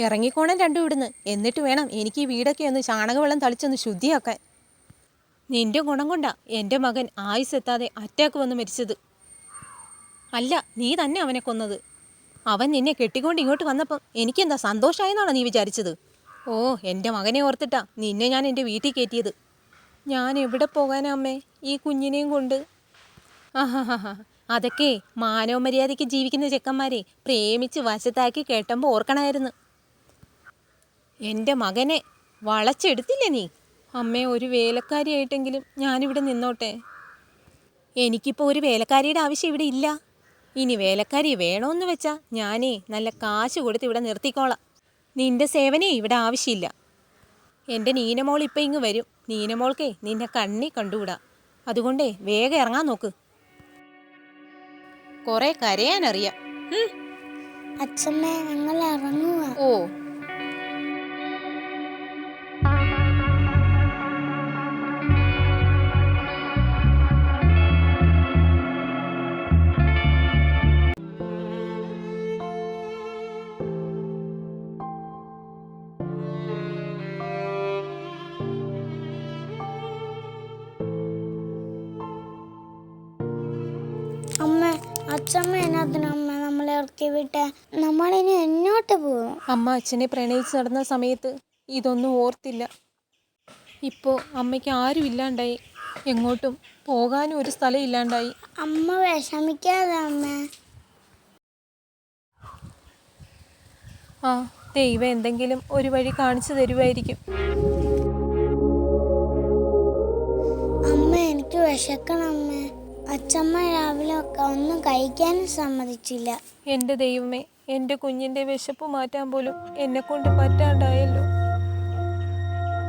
ഇറങ്ങിക്കോണം രണ്ടു ഇവിടുന്ന്. എന്നിട്ട് വേണം എനിക്ക് ഈ വീടൊക്കെ ഒന്ന് ചാണകവെള്ളം തളിച്ചൊന്ന് ശുദ്ധിയാക്കാൻ. നിന്റെ ഗുണം കൊണ്ടാ എന്റെ മകൻ ആയുസ് എത്താതെ അറ്റാക്ക് വന്ന് മരിച്ചത്. അല്ല നീ തന്നെ അവനെ കൊന്നത്. അവൻ നിന്നെ കെട്ടിക്കൊണ്ട് ഇങ്ങോട്ട് വന്നപ്പം എനിക്കെന്താ സന്തോഷമായെന്നാണോ നീ വിചാരിച്ചത്? ഓ എന്റെ മകനെ ഓർത്തിട്ടാ നിന്നെ ഞാൻ എന്റെ വീട്ടിൽ കയറ്റിയത്. ഞാൻ എവിടെ പോകാനാ അമ്മേ ഈ കുഞ്ഞിനെയും കൊണ്ട്? ആഹാഹാ അതൊക്കെ മാനവ മര്യാദയ്ക്ക് ജീവിക്കുന്ന ചെക്കന്മാരെ പ്രേമിച്ച് വശത്താക്കി കേട്ടുമ്പോൾ ഓർക്കണമായിരുന്നു എന്റെ മകനെ വളച്ചെടുത്തില്ലേ നീ? അമ്മേ ഒരു വേലക്കാരിയായിട്ടെങ്കിലും ഞാനിവിടെ നിന്നോട്ടെ. എനിക്കിപ്പോൾ ഒരു വേലക്കാരിയുടെ ആവശ്യം ഇവിടെ ഇല്ല. ഇനി വേലക്കാരി വേണമെന്ന് വെച്ചാൽ ഞാനേ നല്ല കാശ് കൊടുത്ത് ഇവിടെ നിർത്തിക്കോളാം. നിന്റെ സേവനേ ഇവിടെ ആവശ്യമില്ല. എന്റെ നീനമോൾ ഇപ്പം ഇങ്ങ് വരും. നീനമോൾക്കേ നിന്നെ കണ്ണി കണ്ടുകൂടാ. അതുകൊണ്ടേ വേഗം ഇറങ്ങാൻ നോക്ക്. കുറെ കരയാനറിയാം. അച്ഛമ്മേ ഞങ്ങൾ ഇറങ്ങുക ഓ അച്ഛമ്മ എന്നതിനമ്മ നമ്മളെ ഇറക്കി വിട്ടെ നമ്മളിനി എന്നോട്ട് പോകും. അമ്മ അച്ഛനെ പ്രണയിച്ച് നടന്ന സമയത്ത് ഇതൊന്നും ഓർത്തില്ല. ഇപ്പോൾ അമ്മയ്ക്ക് ആരും ഇല്ലാണ്ടായി. എങ്ങോട്ടും പോകാനും ഒരു സ്ഥലം ഇല്ലാണ്ടായി. അമ്മ വിഷമിക്കാതെ അമ്മ. ആ ദൈവം എന്തെങ്കിലും ഒരു വഴി കാണിച്ചു തരുമായിരിക്കും അമ്മ എനിക്ക് വിശക്കണം അമ്മ. അച്ഛമ്മ രാവിലെ ഒക്കെ ഒന്നും കഴിക്കാനും സമ്മതിച്ചില്ല. എന്റെ ദൈവമേ എന്റെ കുഞ്ഞിന്റെ വിശപ്പ് മാറ്റാൻ പോലും എന്നെ കൊണ്ട് പറ്റാണ്ടായല്ലോ.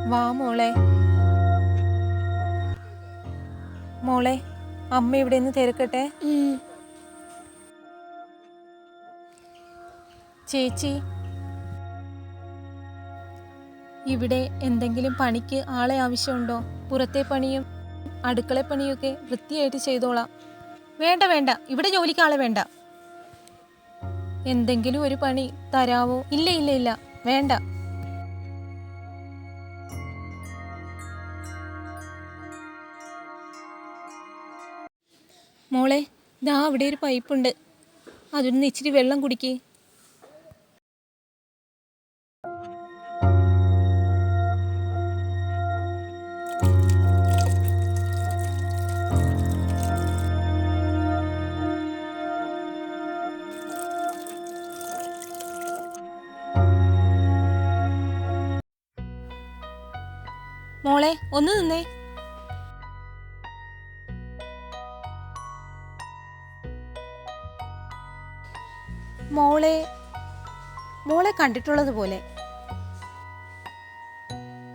വാ മോളെ. മോളെ അമ്മ ഇവിടെ നിന്ന് തിരക്കട്ടെ? ചേച്ചി ഇവിടെ എന്തെങ്കിലും പണിക്ക് ആളെ ആവശ്യമുണ്ടോ? പുറത്തെ പണിയും അടുക്കള പണിയൊക്കെ വൃത്തിയായിട്ട് ചെയ്തോളാം. വേണ്ട വേണ്ട. ഇവിടെ ജോലിക്ക് ആളെ വേണ്ട. എന്തെങ്കിലും ഒരു പണി തരാവോ? ഇല്ല ഇല്ല ഇല്ല. വേണ്ട. മോളെ ദാ അവിടെ ഒരു പൈപ്പുണ്ട്. അതിൽ ഇച്ചിരി വെള്ളം കുടിക്കേ. മോളെ ഒന്ന് നിന്നേ. മോളെ മോളെ കണ്ടിട്ടുള്ളത് പോലെ.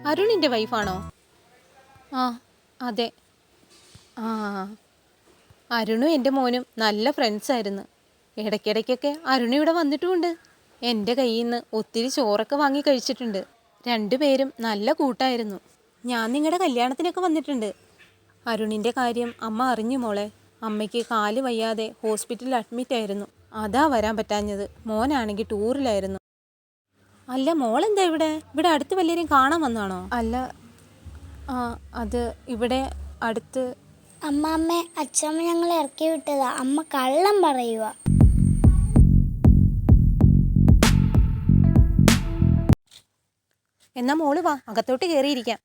അരുണിന്റെ വൈഫാണോ ആ അതെ. ആ അരുണും എന്റെ മോനും നല്ല ഫ്രണ്ട്സ് ആയിരുന്നു. ഇടയ്ക്കിടയ്ക്കൊക്കെ അരുണ് ഇവിടെ വന്നിട്ടുമുണ്ട്. എന്റെ കയ്യിൽ നിന്ന് ഒത്തിരി ചോറൊക്കെ വാങ്ങി കഴിച്ചിട്ടുണ്ട്. രണ്ടുപേരും നല്ല കൂട്ടായിരുന്നു. ഞാൻ നിങ്ങളുടെ കല്യാണത്തിനൊക്കെ വന്നിട്ടുണ്ട്. അരുണിന്റെ കാര്യം അമ്മ അറിഞ്ഞു മോളെ. അമ്മയ്ക്ക് കാൽ വയ്യാതെ ഹോസ്പിറ്റലിൽ അഡ്മിറ്റ് ആയിരുന്നു. അതാ വരാൻ പറ്റാഞ്ഞത്. മോനാണെങ്കിൽ ടൂറിലായിരുന്നു. അല്ല മോളെന്താ ഇവിടെ? ഇവിടെ അടുത്ത് വല്ലവരെയും കാണാൻ വന്നാണോ? അല്ല ആ അത് ഇവിടെ അടുത്ത്. അമ്മ അമ്മ അച്ഛമ്മ ഞങ്ങളെ ഇറക്കി വിട്ടതാ. അമ്മ കള്ളം പറയുക എന്നാ മോൾ വാ. അകത്തോട്ട് കയറിയിരിക്കാം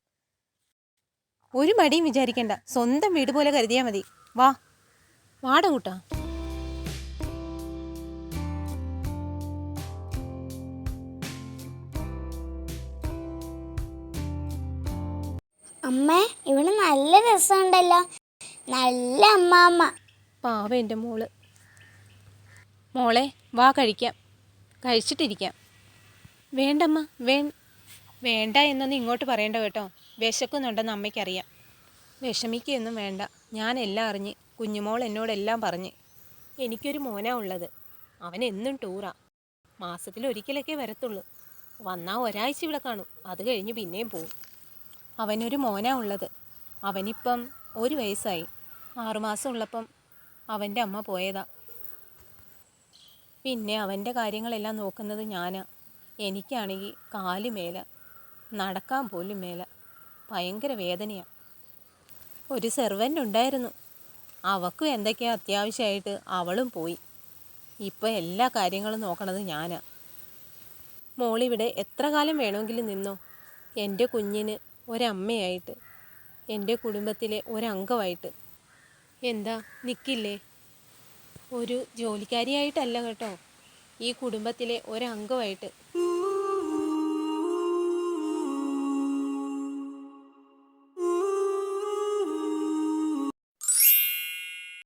ഒരു മടിയും വിചാരിക്കണ്ട. സ്വന്തം വീട് പോലെ കരുതിയാൽ മതി. വാ. വാട കൂട്ടാ. അമ്മ ഇവിടെ നല്ല രസമുണ്ടല്ലോ. നല്ല അമ്മാമ്മ. പാവ എന്റെ മോൾ. മോളെ വാ കഴിക്കാം. കഴിച്ചിട്ടിരിക്കാം. വേണ്ടമ്മ വേ വേണ്ട എന്നൊന്നും ഇങ്ങോട്ട് പറയണ്ട കേട്ടോ. വിശക്കുന്നുണ്ടെന്ന് അമ്മയ്ക്കറിയാം. വിഷമിക്കുകയൊന്നും വേണ്ട. ഞാൻ എല്ലാം അറിഞ്ഞ് കുഞ്ഞുമോൾ എന്നോടെല്ലാം പറഞ്ഞ്. എനിക്കൊരു മോനാ ഉള്ളത്. അവൻ എന്നും ടൂറാ. മാസത്തിൽ ഒരിക്കലൊക്കെ വരത്തുള്ളൂ. വന്നാൽ ഒരാഴ്ച ഇവിടെ കാണും. അത് കഴിഞ്ഞ് പിന്നെയും പോവും. അവനൊരു മോനാ ഉള്ളത്. അവനിപ്പം ഒരു വയസ്സായി. ആറുമാസം ഉള്ളപ്പം അവന്റെ അമ്മ പോയതാ. പിന്നെ അവന്റെ കാര്യങ്ങളെല്ലാം നോക്കുന്നത് ഞാനാ. എനിക്കാണെങ്കിൽ കാൽ നടക്കാൻ പോലും മേല. ഭയങ്കര വേദനയാണ് ഒരു സെർവന്റ് ഉണ്ടായിരുന്നു അവക്കും എന്തൊക്കെയാ അത്യാവശ്യമായിട്ട് അവളും പോയി. ഇപ്പോൾ എല്ലാ കാര്യങ്ങളും നോക്കണത് ഞാനാ. മോളിവിടെ എത്ര കാലം വേണമെങ്കിലും നിന്നോ? എന്റെ കുഞ്ഞിന് ഒരമ്മയായിട്ട്. എന്റെ കുടുംബത്തിലെ ഒരംഗമായിട്ട്. എന്താ നിൽക്കില്ലേ ഒരു ജോലിക്കാരിയായിട്ടല്ല കേട്ടോ. ഈ കുടുംബത്തിലെ ഒരംഗമായിട്ട്.